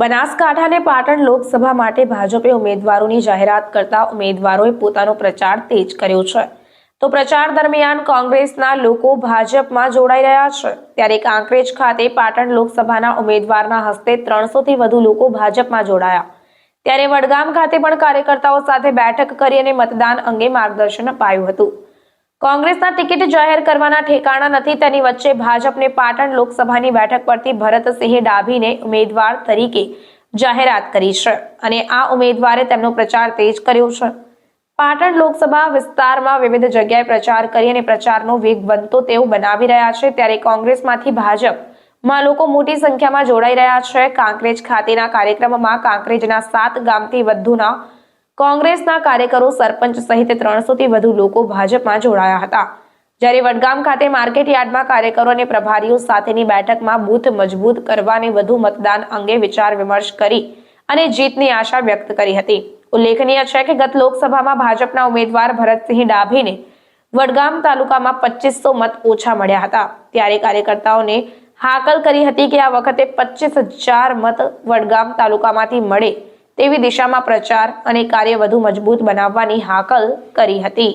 બનાસકાંઠા અને પાટણ લોકસભા માટે ભાજપે ઉમેદવારોની જાહેરાત કરતા ઉમેદવારોએ પોતાનો પ્રચાર તેજ કર્યો છે. તો પ્રચાર દરમિયાન કોંગ્રેસના લોકો ભાજપમાં જોડાઈ રહ્યા છે. ત્યારે કાંકરેજ ખાતે પાટણ લોકસભાના ઉમેદવારના હસ્તે ત્રણસોથી વધુ લોકો ભાજપમાં જોડાયા. ત્યારે વડગામ ખાતે પણ કાર્યકર્તાઓ સાથે બેઠક કરી અને મતદાન અંગે માર્ગદર્શન અપાયું હતું. કોંગ્રેસના ટિકિટ જાહેર કરવાના ઠેકાણા નથી, તેની વચ્ચે ભાજપને પાટણ લોકસભાની બેઠક પરથી ભરતસિંહ ડાભીને ઉમેદવાર તરીકે જાહેરાત કરી છે અને આ ઉમેદવારે તેમનો પ્રચાર તેજ કર્યો છે. પાટણ લોકસભા વિસ્તારમાં વિવિધ જગ્યાએ પ્રચાર કરી અને પ્રચારનો વેગ બનતો તેઓ બનાવી રહ્યા છે. ત્યારે કોંગ્રેસમાંથી ભાજપમાં લોકો મોટી સંખ્યામાં જોડાઈ રહ્યા છે. કાંકરેજ ખાતેના કાર્યક્રમમાં કાંકરેજના સાત ગામથી વધુના કોંગ્રેસના કાર્યકરો સરપંચ સહિત ત્રણસોથી વધુ લોકો ભાજપમાં જોડાયા હતા. જ્યારે વડગામ ખાતે માર્કેટ યાર્ડમાં કાર્યકરો અને પ્રભારીઓ સાથેની બેઠકમાં બૂથ મજબૂત કરવાની વધુ મતદાન અંગે વિચાર વિમર્શ કરી અને જીતની આશા વ્યક્ત કરી હતી. ઉલ્લેખનીય છે કે ગત લોકસભામાં ભાજપના ઉમેદવાર ભરતસિંહ ડાભીને વડગામ તાલુકામાં પચીસો મત ઓછા મળ્યા હતા. ત્યારે કાર્યકર્તાઓને હાકલ કરી હતી કે આ વખતે પચીસ હજાર મત વડગામ તાલુકામાંથી મળે તેવી દિશામાં પ્રચાર અને કાર્ય વધુ મજબૂત બનાવવાની હાકલ કરી હતી.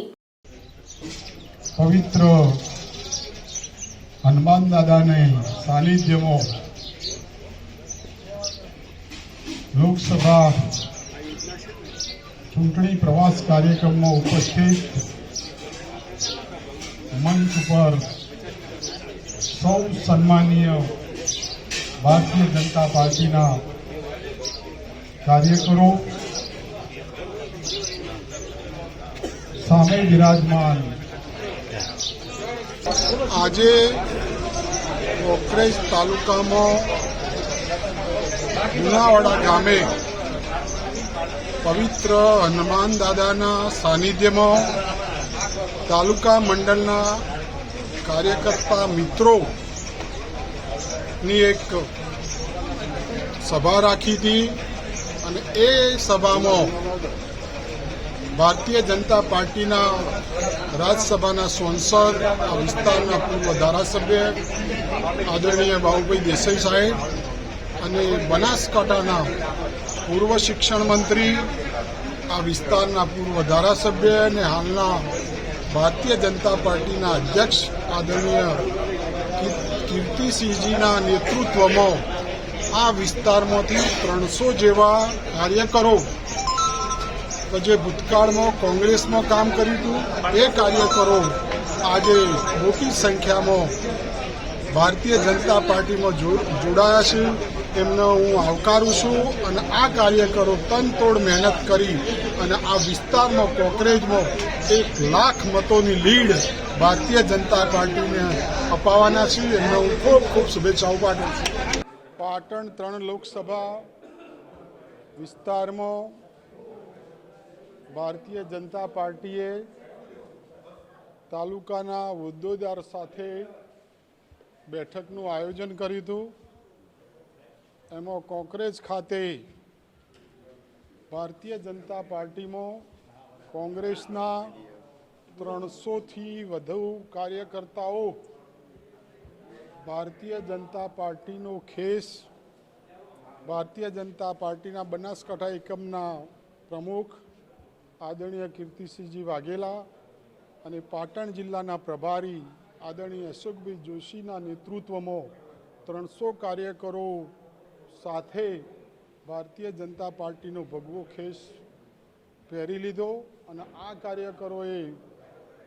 પવિત્ર હનુમાન દાદાને સાનિધ્યમાં લોકસભા ચૂંટણી પ્રવાસ કાર્યક્રમમાં ઉપસ્થિત મંચ પર સૌ સન્માનીય ભારતીય જનતા પાર્ટીના કાર્યકરો સામે વિરાજમાન આજે કોકરેજ તાલુકામાં લુણાવાડા ગામે પવિત્ર હનુમાન દાદાના સાનિધ્યમાં તાલુકા મંડળના કાર્યકર્તા મિત્રો ની એક સભા રાખી હતી. અને એ સભામાં ભારતીય જનતા પાર્ટીના રાજ્યસભાના સાંસદ, આ વિસ્તારના પૂર્વ ધારાસભ્ય આદરણીય બાબુભાઈ દેસાઈ સાહેબ અને બનાસકાંઠાના પૂર્વ શિક્ષણ મંત્રી, આ વિસ્તારના પૂર્વ ધારાસભ્ય અને હાલના ભારતીય જનતા પાર્ટીના અધ્યક્ષ આદરણીય કીર્તિસિંહજીના નેતૃત્વમાં આ વિસ્તારમાંથી ત્રણસો જેવા કાર્યકરો કે જે ભૂતકાળમાં કોંગ્રેસમાં કામ કર્યું હતું. એ કાર્યકરો આજે મોટી સંખ્યામાં ભારતીય જનતા પાર્ટીમાં જોડાયા છે. એમને હું આવકારું છું અને આ કાર્યકરો તનતોડ મહેનત કરી અને આ વિસ્તારમાં કોકરેજમાં એક લાખ મતોની લીડ ભારતીય જનતા પાર્ટીને અપાવવાના છે. એમને હું ખૂબ ખૂબ શુભેચ્છાઓ પાઠવું છું. પાટણ ત્રણ લોકસભા વિસ્તારમાં ભારતીય જનતા પાર્ટીએ તાલુકાના હોદ્દેદાર સાથે બેઠકનું આયોજન કર્યું હતું. એમાં કોંગ્રેસ ખાતે ભારતીય જનતા પાર્ટીમાં કોંગ્રેસના ત્રણસોથી વધુ કાર્યકર્તાઓ ભારતીય જનતા પાર્ટીનો ખેસ ભારતીય જનતા પાર્ટીના બનાસકાંઠા એકમના પ્રમુખ આદરણીય કીર્તિસિંહજી વાઘેલા અને પાટણ જિલ્લાના પ્રભારી આદરણીય અશોકભાઈ જોશીના નેતૃત્વમાં ત્રણસો કાર્યકરો સાથે ભારતીય જનતા પાર્ટીનો ભગવો ખેસ પહેરી લીધો અને આ કાર્યકરોએ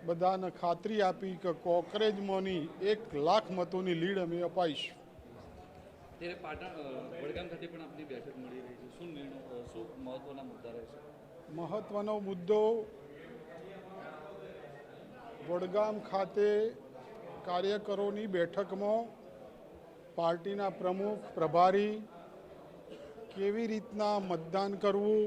બધાને ખાતરી આપી કે કોકરેજમાંની એક લાખ મતોની લીડ અમે અપાઈશું. ત્યારે પાટણ વડગામ ખાતે પણ આપની બેઠક મળી રહી છે. શું નિર્ણય શું મહત્વના મુદ્દા રહેશે મહત્વનો મુદ્દો વડગામ ખાતે કાર્યકરોની બેઠકમાં પાર્ટીના પ્રમુખ પ્રભારી કેવી રીતના મતદાન કરવું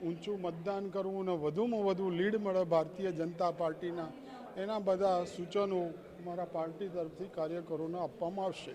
ઊંચું મતદાન કરવું અને વધુમાં વધુ લીડ મળે ભારતીય જનતા પાર્ટીના, એના બધા સૂચનો મારા પાર્ટી તરફથી કાર્યકરોને આપવામાં આવશે.